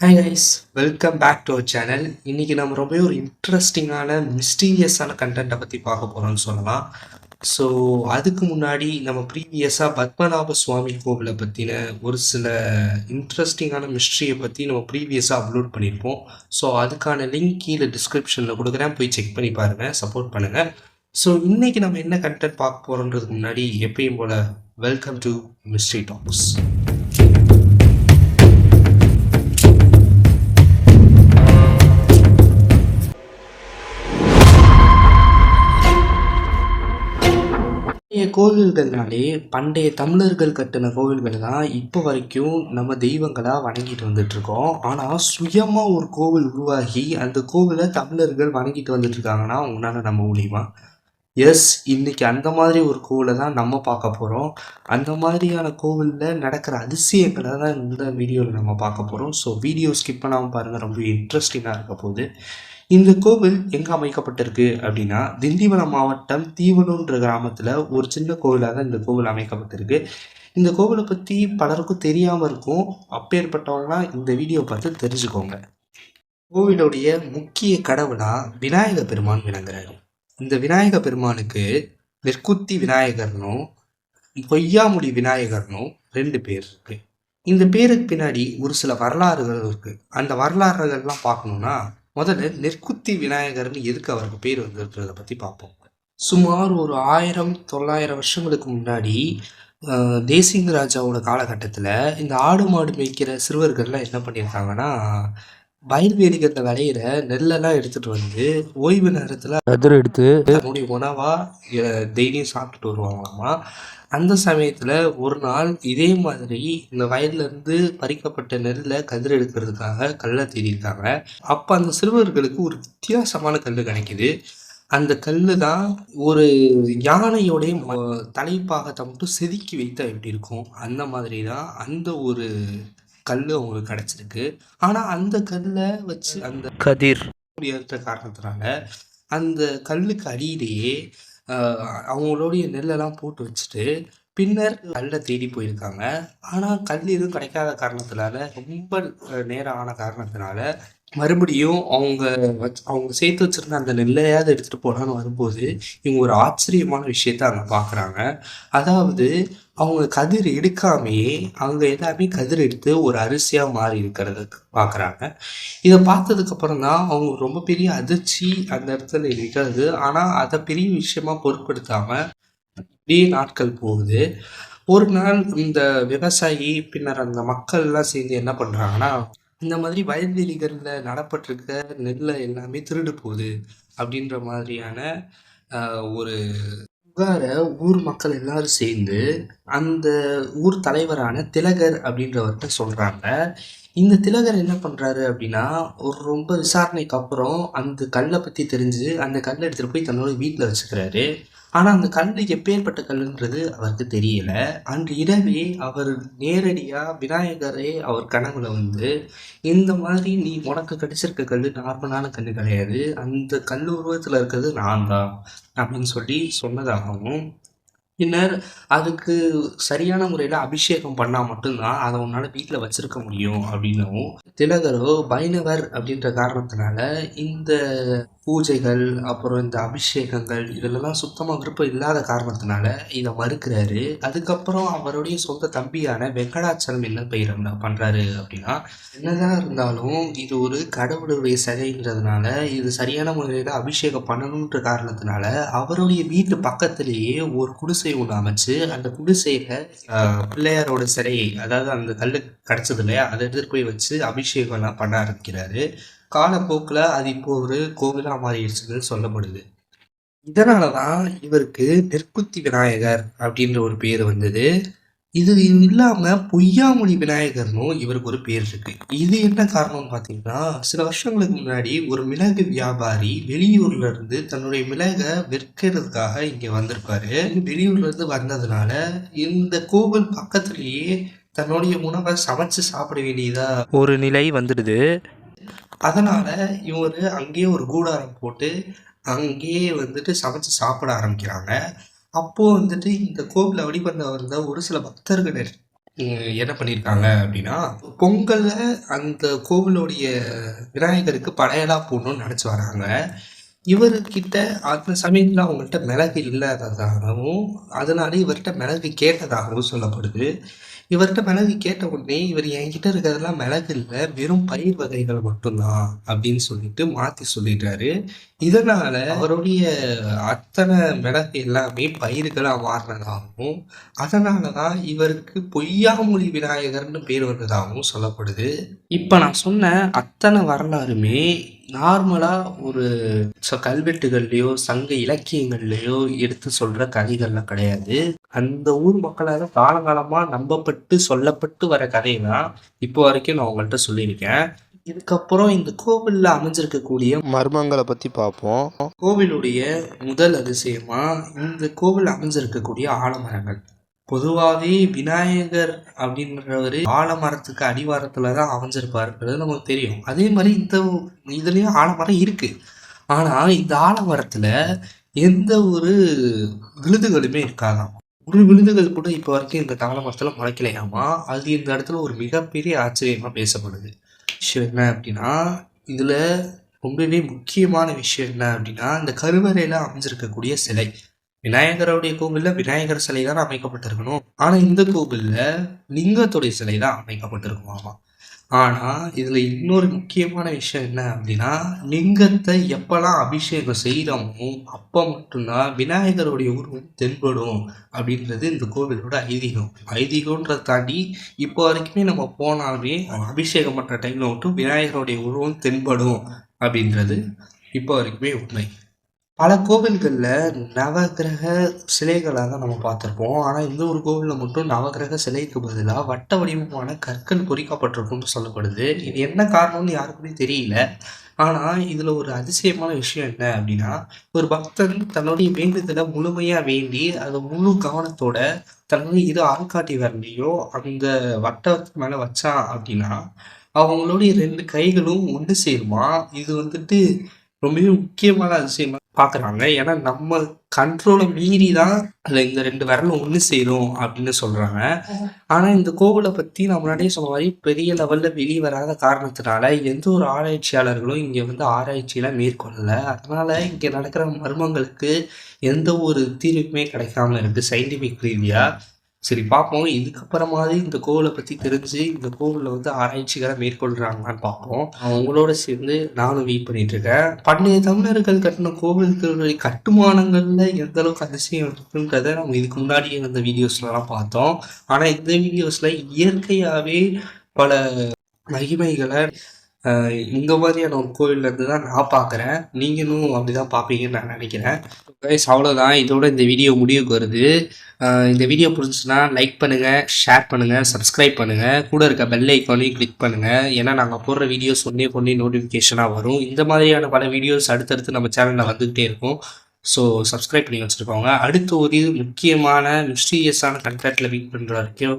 Hi guys welcome back to our channel இன்றைக்கி நம்ம ரொம்பவே ஒரு இன்ட்ரெஸ்டிங்கான மிஸ்டீரியஸான கண்டென்ட்டை பற்றி பார்க்க போகிறோம்னு சொல்லலாம். ஸோ அதுக்கு முன்னாடி நம்ம ப்ரீவியஸாக பத்மநாப சுவாமி கோவிலை பற்றின ஒரு சில இன்ட்ரெஸ்டிங்கான மிஸ்ட்ரியை பற்றி நம்ம ப்ரீவியஸாக அப்லோட் பண்ணியிருப்போம். ஸோ அதுக்கான லிங்க் கீழே டிஸ்கிரிப்ஷனில் கொடுக்குறேன். போய் செக் பண்ணி பாருங்கள் சப்போர்ட் பண்ணுங்கள் ஸோ இன்றைக்கி நம்ம என்ன கண்டென்ட் பார்க்க போகிறோன்றதுக்கு முன்னாடி எப்பயும் போல் வெல்கம் டு மிஸ்ட்ரி டாக்ஸ் கோவில்கள்னாலே பண்டைய தமிழர்கள் கட்டின கோவில்கள் தான் இப்போ வரைக்கும் நம்ம தெய்வங்களாக வணங்கிட்டு வந்துட்டு இருக்கோம் ஆனால் சுயமாக ஒரு கோவில் உருவாகி அந்த கோவிலை தமிழர்கள் வணங்கிட்டு வந்துட்ருக்காங்கன்னா உங்களால் நம்ப முடியுமா? எஸ் இன்னைக்கு அந்த மாதிரி ஒரு கோவிலை தான் நம்ம பார்க்க போகிறோம் அந்த மாதிரியான கோவிலில் நடக்கிற அதிசயங்களை தான் இந்த வீடியோவில் நம்ம பார்க்க போகிறோம் ஸோ வீடியோ ஸ்கிப் பண்ணாமல் பாருங்கள் ரொம்ப இன்ட்ரெஸ்டிங்காக இருக்க போகுது. இந்த கோவில் எங்கே அமைக்கப்பட்டிருக்கு அப்படின்னா திண்டிவனம் மாவட்டம் தீவனூன்ற கிராமத்தில் ஒரு சின்ன கோவிலாக தான் இந்த கோவில் அமைக்கப்பட்டிருக்கு. இந்த கோவிலை பற்றி பலருக்கும் தெரியாமல் இருக்கும். அப்பேற்பட்டவங்களாம் இந்த வீடியோ பார்த்து தெரிஞ்சுக்கோங்க. கோவிலுடைய முக்கிய கடவுளாக விநாயக பெருமான் விளங்குறாரு. இந்த விநாயக பெருமானுக்கு நெற்குத்தி விநாயகர்னும் பொய்யாமுடி விநாயகர்னும் ரெண்டு பேர் இருக்கு. இந்த பேருக்கு பின்னாடி ஒரு சில வரலாறுகள் இருக்கு. அந்த வரலாறுகள்லாம் பார்க்கணுன்னா முதல்ல நெற்குத்தி விநாயகர்னு எதுக்கு அவருக்கு பேர் வந்திருக்கிறத பற்றி பார்ப்போம். சுமார் ஒரு ஆயிரம் தொள்ளாயிரம் வருஷங்களுக்கு முன்னாடி தேசிங்க ராஜாவோட காலகட்டத்தில் இந்த ஆடு மாடு மேய்க்கிற சிறுவர்கள்லாம் என்ன பண்ணியிருக்காங்கன்னா வயல்வெளிகளில் விளையிற நெல்லெல்லாம் எடுத்துட்டு வந்து ஓய்வு நேரத்தில் கதிர் எடுத்து தன்னுடைய உணவா அஹ், டெய்லியும் சாப்பிட்டுட்டு வருவாங்களாமா? அந்த சமயத்துல ஒரு நாள் இதே மாதிரி இந்த வயல்ல இருந்து பறிக்கப்பட்ட நெல்லை கதிர் எடுக்கிறதுக்காக கல்லை தேடியிருக்காங்க. அப்ப அந்த சிறுவர்களுக்கு ஒரு வித்தியாசமான கல் கிடைக்குது. அந்த கல்லு தான் ஒரு யானையோடைய தலைப்பாகத்தை மட்டும் செதுக்கி வைத்தா எப்படி இருக்கும்? அந்த மாதிரி தான் அந்த ஒரு கல் அவங்களுக்கு கிடைச்சிருக்கு. ஆனா அந்த கல்லை வச்சு அந்த கதிர். முடியாத காரணத்தினால அந்த கல்லுக்கு அடியிலேயே அவங்களுடைய நெல்லெல்லாம் போட்டு வச்சுட்டு பின்னர் கல்லை தேடி போயிருக்காங்க. ஆனால் கல் எதுவும் கிடைக்காத காரணத்தினால ரொம்ப நேரம் ஆன காரணத்தினால மறுபடியும் அவங்க வச்சு அவங்க சேர்த்து வச்சிருந்த அந்த நெல்லையாவது எடுத்துட்டு போலான்னு வரும்போது இவங்க ஒரு ஆச்சரியமான விஷயத்த அங்கே பார்க்குறாங்க அதாவது அவங்க கதிர் எடுக்காமையே அவங்க எல்லாமே கதிர் எடுத்து ஒரு அரிசியாக மாறி இருக்கிறத பார்க்குறாங்க இதை பார்த்ததுக்கு அப்புறம் தான் அவங்க ரொம்ப பெரிய அதிர்ச்சி அந்த இடத்துல இருக்கிறது. ஆனால் அதை பெரிய விஷயமா பொருட்படுத்தாமல் இப்படியே நாட்கள் போகுது. ஒரு நாள் இந்த விவசாயி பின்னர் அந்த மக்கள்லாம் சேர்ந்து என்ன பண்ணுறாங்கன்னா இந்த மாதிரி வயல்வெளிகளில் நடப்பட்டிருக்க நெல்லை எல்லாமே திருடு போகுது அப்படின்ற மாதிரியான ஒரு புகாரை ஊர் மக்கள் எல்லாரும் சேர்ந்து அந்த ஊர் தலைவரான திலகர் அப்படின்றவர்கிட்ட சொல்கிறாங்க இந்த திலகர் என்ன பண்ணுறாரு அப்படின்னா ஒரு ரொம்ப விசாரணைக்கு அப்புறம் அந்த கல்லை பற்றி தெரிஞ்சு அந்த கல்லை எடுத்துகிட்டு போய் தன்னோட வீட்டில் வச்சுக்கிறாரு. ஆனால் அந்த கல் எப்பேற்பட்ட கல்லுன்றது அவருக்கு தெரியல. அன்று இரவே அவர் நேரடியாக விநாயகரே அவர் கனவுல வந்து இந்த மாதிரி நீ உனக்கு கிடைச்சிருக்க கல் நார்மலான கல் கிடையாது. அந்த கல் உருவத்தில் இருக்கிறது நான் தான் அப்படின்னு சொல்லி சொன்னதாகவும் பின்னர் அதுக்கு சரியான முறையில் அபிஷேகம் பண்ணால் மட்டும்தான் அதை உன்னால் வீட்டில் வச்சுருக்க முடியும் அப்படின்னும் திலகரோ பைணவர் அப்படின்ற காரணத்தினால இந்த பூஜைகள் அப்புறம் இந்த அபிஷேகங்கள் இதிலெல்லாம் சுத்தமாக விருப்பம் இல்லாத காரணத்தினால இதை மறுக்கிறாரு. அதுக்கப்புறம் அவருடைய சொந்த தம்பியான வெங்கடாச்சலம் என்ன பெயர் பண்ணுறாரு அப்படின்னா என்னதான் இருந்தாலும் இது ஒரு கடவுளுடைய சிலைன்றதுனால இது சரியான முறையில் அபிஷேகம் பண்ணணுன்ற காரணத்தினால அவருடைய வீட்டு பக்கத்திலேயே ஒரு குடிசை ஒன்று அமைச்சு அந்த குடிசையில பிள்ளையாரோட சிலையை அதாவது அந்த கல் கிடச்சது இல்லையா? அதை எடுத்துட்டு போய் வச்சு அபிஷேகம்லாம் பண்ண ஆரம்பிக்கிறாரு. காலப்போக்கில் அது இப்போ ஒரு கோவிலா மாறிடுச்சுன்னு சொல்லப்படுது. இதனால தான் இவருக்கு நெற்குத்தி விநாயகர் அப்படின்ற ஒரு பேர் வந்தது. இது இல்லாமல் பொய்யாமொழி விநாயகர்னும் இவருக்கு ஒரு பேர் இருக்கு. இது என்ன காரணம்னு பார்த்தீங்கன்னா சில வருஷங்களுக்கு முன்னாடி ஒரு மிளகு வியாபாரி வெளியூர்ல இருந்து தன்னுடைய மிளகை விற்கிறதுக்காக இங்க வந்திருப்பாரு. வெளியூர்ல இருந்து வந்ததுனால இந்த கோவில் பக்கத்திலேயே தன்னுடைய உணவை சமைச்சு சாப்பிட வேண்டியதா ஒரு நிலை வந்துடுது. அதனால இவர் அங்கேயே ஒரு கூடாரம் போட்டு அங்கேயே வந்துட்டு சமைச்சு சாப்பிட ஆரம்பிக்கிறாங்க. அப்போது வந்துட்டு இந்த கோவிலை வழிபட வந்த ஒரு சில பக்தர்கள் என்ன பண்ணியிருக்காங்க அப்படின்னா பொங்கலில் அந்த கோவிலுடைய விநாயகருக்கு படையலாக போடணும்னு நினச்சி வராங்க. இவர்கிட்ட அந்த சமயத்தில் அவங்கள்ட்ட மிளகு இல்லாததாகவும் அதனால இவர்கிட்ட மிளகு கேட்டதாகவும் சொல்லப்படுது. இவர்கிட்ட மிளகு கேட்ட உடனே இவர் என்கிட்ட இருக்கிறதெல்லாம் மிளகு இல்லை வெறும் பயிர் வகைகள் மட்டும்தான் அப்படின்னு சொல்லிட்டு மாற்றி சொல்லிட்டாரு இதனால அவருடைய அத்தனை மிளகு எல்லாமே பயிர்களாக மாறினதாகவும் அதனால தான் இவருக்கு பொய்யாமொழி விநாயகர்னு பேர் வந்ததாகவும் சொல்லப்படுது. இப்போ நான் சொன்ன அத்தனை வரலாறுமே நார்மலாக ஒரு ச கல்வெட்டுகள்லையோ சங்க இலக்கியங்கள்லையோ எடுத்து சொல்கிற கதைகள்லாம் கிடையாது. அந்த ஊர் மக்களால் காலங்காலமாக நம்பப்பட்டு சொல்லப்பட்டு வர கதை தான் இப்போ வரைக்கும் நான் உங்கள்கிட்ட சொல்லியிருக்கேன். இதுக்கப்புறம் இந்த கோவிலில் அமைஞ்சிருக்கக்கூடிய மர்மங்களை பற்றி பார்ப்போம். கோவிலுடைய முதல் அதிசயமா இந்த கோவில் அமைஞ்சிருக்கக்கூடிய ஆலமரங்கள். பொதுவாகவே விநாயகர் அப்படின்றவர் ஆலமரத்துக்கு அடிவாரத்தில் தான் அமைஞ்சிருப்பாருன்றது நமக்கு தெரியும். அதே மாதிரி இந்த இதுலேயும் ஆலமரம் இருக்குது ஆனால் இந்த ஆலமரத்தில் எந்த ஒரு விழுதுகளுமே இருக்காதாம். ஒரு விழுதுகள் கூட இப்போ வரைக்கும் இந்த ஆலமரத்தில் முளைக்கலையாமா அது இந்த இடத்துல ஒரு மிகப்பெரிய ஆச்சரியமாக பேசப்படுது. விஷயம் என்ன அப்படின்னா இதில் ரொம்பவே முக்கியமான விஷயம் என்ன அப்படின்னா இந்த கருவறையில் அமைஞ்சிருக்கக்கூடிய சிலை. விநாயகருடைய கோவிலில் விநாயகர் சிலை தான் அமைக்கப்பட்டிருக்கணும். ஆனால் இந்த கோவிலில் லிங்கத்துடைய சிலை தான் அமைக்கப்பட்டிருக்குமாமா ஆனால் இதில் இன்னொரு முக்கியமான விஷயம் என்ன அப்படின்னா லிங்கத்தை எப்போல்லாம் அபிஷேகம் செய்கிறோமோ அப்போ மட்டும்தான் விநாயகருடைய உருவம் தென்படும் அப்படின்றது இந்த கோவிலோட ஐதீகம். ஐதீகம்ன்றதை தாண்டி இப்போ வரைக்குமே நம்ம போனாலுமே அபிஷேகம் பண்ணுற டைமில் மட்டும் விநாயகருடைய உருவம் தென்படும் அப்படின்றது இப்போ வரைக்குமே உண்மை. பல கோவில்களில் நவக்கிரக சிலைகளாக தான் நம்ம பார்த்துருப்போம். ஆனால் இந்த ஒரு கோவிலில் மட்டும் நவக்கிரக சிலைக்கு பதிலாக வட்ட வடிவமான கற்கள் பொறிக்கப்பட்டிருக்கும்னு சொல்லப்படுது. இது என்ன காரணம்னு யாருக்குமே தெரியல. ஆனால் இதில் ஒரு அதிசயமான விஷயம் என்ன அப்படின்னா ஒரு பக்தன் தன்னுடைய வேண்டுதலை முழுமையாக வேண்டி அதை முழு கவனத்தோட தன்னுடைய இரு ஆள்காட்டி வரலையோ அந்த வட்டத்துக்கு மேலே வச்சான் அப்படின்னா அவங்களுடைய ரெண்டு கைகளும் ஒன்று சேருமா? இது வந்துட்டு ரொம்பவே முக்கியமான அதிசயமா பார்க்குறாங்க ஏன்னா நம்ம கண்ட்ரோலை மீறி தான் அதில் இந்த ரெண்டு விரலும் ஒன்று சேரும் அப்படின்னு சொல்கிறாங்க ஆனால் இந்த கோவிலை பற்றி நான் முன்னாடியே சொன்ன மாதிரி பெரிய லெவலில் வெளியே வராத காரணத்தினால எந்த ஒரு ஆராய்ச்சியாளர்களும் இங்கே வந்து ஆராய்ச்சியெலாம் மேற்கொள்ளலை. அதனால் இங்கே நடக்கிற மர்மங்களுக்கு எந்த ஒரு தீர்வுமே கிடைக்காம இருக்குது சயின்டிஃபிக் ரீதியாக சரி பார்ப்போம். இதுக்கப்புறமாவது இந்த கோவிலை பற்றி தெரிஞ்சு இந்த கோவிலில் வந்து ஆராய்ச்சிகளை மேற்கொள்கிறாங்களான்னு பார்ப்போம். அவங்களோட சேர்ந்து நானும் வெயிட் பண்ணிட்டு இருக்கேன் பண்டைய தமிழர்கள் கட்டின கோவில்களுடைய கட்டுமானங்களில் எந்த அளவுக்கு அதிசயம் இருக்குன்றதை நம்ம இதுக்கு முன்னாடி இருந்த வீடியோஸ்லலாம் பார்த்தோம். ஆனால் இந்த வீடியோஸில் இயற்கையாகவே பல மகிமைகளை இந்த மாதிரியான ஒரு கோவில்லேருந்து தான் நான் பார்க்குறேன் நீங்களும் அப்படி தான் பார்ப்பீங்கன்னு நான் நினைக்கிறேன். கைஸ் அவ்வளோதான் இதோட இந்த வீடியோ முடிவுக்கு வருது. இந்த வீடியோ பிடிச்சுன்னா லைக் பண்ணுங்கள் ஷேர் பண்ணுங்கள் சப்ஸ்கிரைப் பண்ணுங்கள் கூட இருக்க பெல் ஐக்கானையும் கிளிக் பண்ணுங்கள் ஏன்னா நாங்கள் போடுற வீடியோஸ் ஒன்றே ஒன்றே நோட்டிஃபிகேஷனாக வரும். இந்த மாதிரியான பல வீடியோஸ் அடுத்தடுத்து நம்ம சேனலில் வந்துக்கிட்டே இருக்கும். ஸோ சப்ஸ்கிரைப் பண்ணி வச்சுருக்கோங்க அடுத்த ஒரு முக்கியமான மிஸ்டீரியஸான கண்டென்ட்டில் மீட் பண்ணுற வரைக்கும்